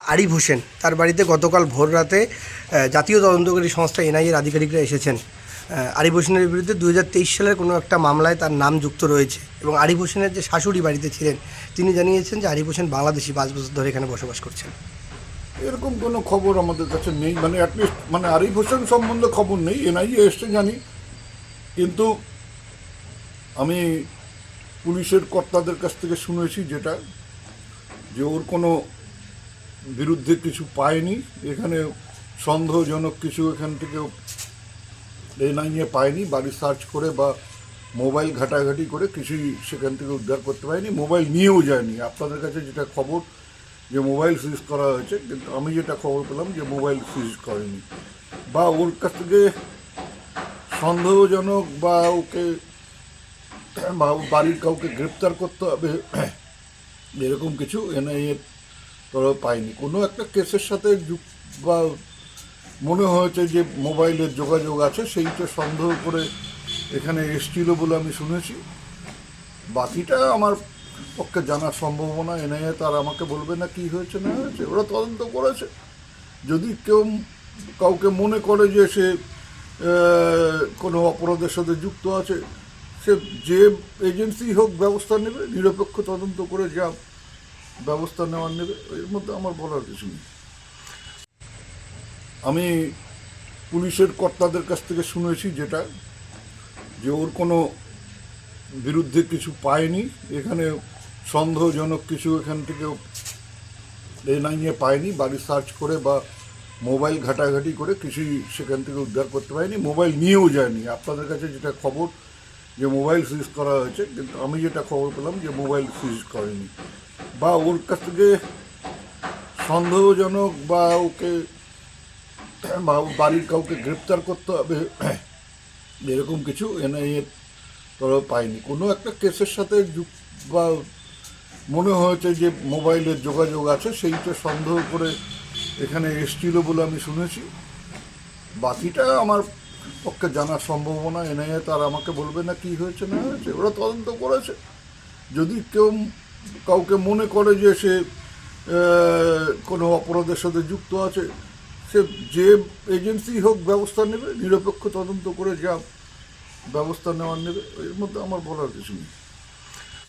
আরিফ হোসেন, তার বাড়িতে গতকাল ভোর রাতে জাতীয় তদন্তকারী সংস্থা এনআইএর আধিকারিকরা এসেছেন। আরিফ হোসেনের বিরুদ্ধে দু হাজার তেইশ সালের কোনো একটা মামলায় তার নাম যুক্ত রয়েছে এবং আরিফ হোসেনের যে শাশুড়ি বাড়িতে ছিলেন, তিনি জানিয়েছেন যে আরিফ হোসেন বাংলাদেশি পাঁচ বছর ধরে এখানে বসবাস করছেন। এরকম কোনো খবর আমাদের কাছে নেই মানে অ্যাটলিস্ট মানে আরিফ হোসেন সম্বন্ধে খবর নেই, এনআইএ এসছে জানি। কিন্তু আমি পুলিশের কর্তাদের কাছ থেকে শুনেছি যেটা, যে ওর কোনো বিরুদ্ধে কিছু পায়নি। এখানে সন্দেহজনক কিছু এখান থেকে এনআইএ পায়নি, বাড়ি সার্চ করে বা মোবাইল ঘাটাঘাটি করে কিছুই সেখান থেকে উদ্ধার করতে পারেনি, মোবাইল নিয়েও যায়নি। আপনাদের কাছে যেটা খবর যে মোবাইল সিজ করা হয়েছে, কিন্তু আমি যেটা খবর পেলাম যে মোবাইল সিজ করেনি। বা ওর কাছ থেকে সন্দেহজনক বা ওকে বা বাড়ির কাউকে গ্রেপ্তার করতে হবে, এরকম কিছু এনআইএ তরফ পাইনি কোনো একটা কেসের সাথে বা মনে হয়েছে যে মোবাইলের যোগাযোগ আছে, সেইটা সন্দেহ করে এখানে এসছিল বলে আমি শুনেছি। বাকিটা আমার পক্ষে জানার সম্ভাবনা, এনআইএ তার আমাকে বলবে না কি হয়েছে, না হয়েছে, ওরা তদন্ত করেছে। যদি কেউ কাউকে মনে করে যে সে কোনো অপরাধের সাথে যুক্ত আছে, সে যে এজেন্সি হোক ব্যবস্থা নেবে, নিরপেক্ষ তদন্ত করে যা ব্যবস্থা নেওয়ার নেবে, এর মধ্যে আমার বলার কিছু নেই। আমি পুলিশের কর্তাদের কাছ থেকে শুনেছি যেটা, যে ওর কোনো বিরুদ্ধে কিছু পায়নি, এখানে সন্দেহজনক কিছু এখান থেকে এনআইএ পায়নি, বাড়ি সার্চ করে বা মোবাইল ঘাটাঘাটি করে কিছুই সেখান থেকে উদ্ধার করতে পারেনি, মোবাইল নিয়েও যায়নি। আপনাদের কাছে যেটা খবর, যে মোবাইল সিজ করা হয়েছে, কিন্তু আমি যেটা খবর পেলাম যে মোবাইল সিজ করেনি। বা ওর কাছ থেকে সন্দেহজনক বা ওকে, বা বাড়ির কাউকে গ্রেপ্তার করতে হবে, এরকম কিছু এনআইএ তরফ পাইনি। কোনো একটা কেসের সাথে বা মনে হয়েছে যে মোবাইলের যোগাযোগ আছে, সেইটা সন্দেহ করে এখানে এসছিল বলে আমি শুনেছি। বাকিটা আমার পক্ষে জানার সম্ভাবনা এনআইএ তার আমাকে বলবে না কি হয়েছে, না হয়েছে, ওরা তদন্ত করেছে। যদি কেউ কাউকে মনে করে যে সে কোনো অপরাধের সাথে যুক্ত আছে, সে যে এজেন্সি হোক ব্যবস্থা নেবে, নিরপেক্ষ তদন্ত করে যা ব্যবস্থা নেওয়ার নেবে, এর মধ্যে আমার বলার কিছু নেই।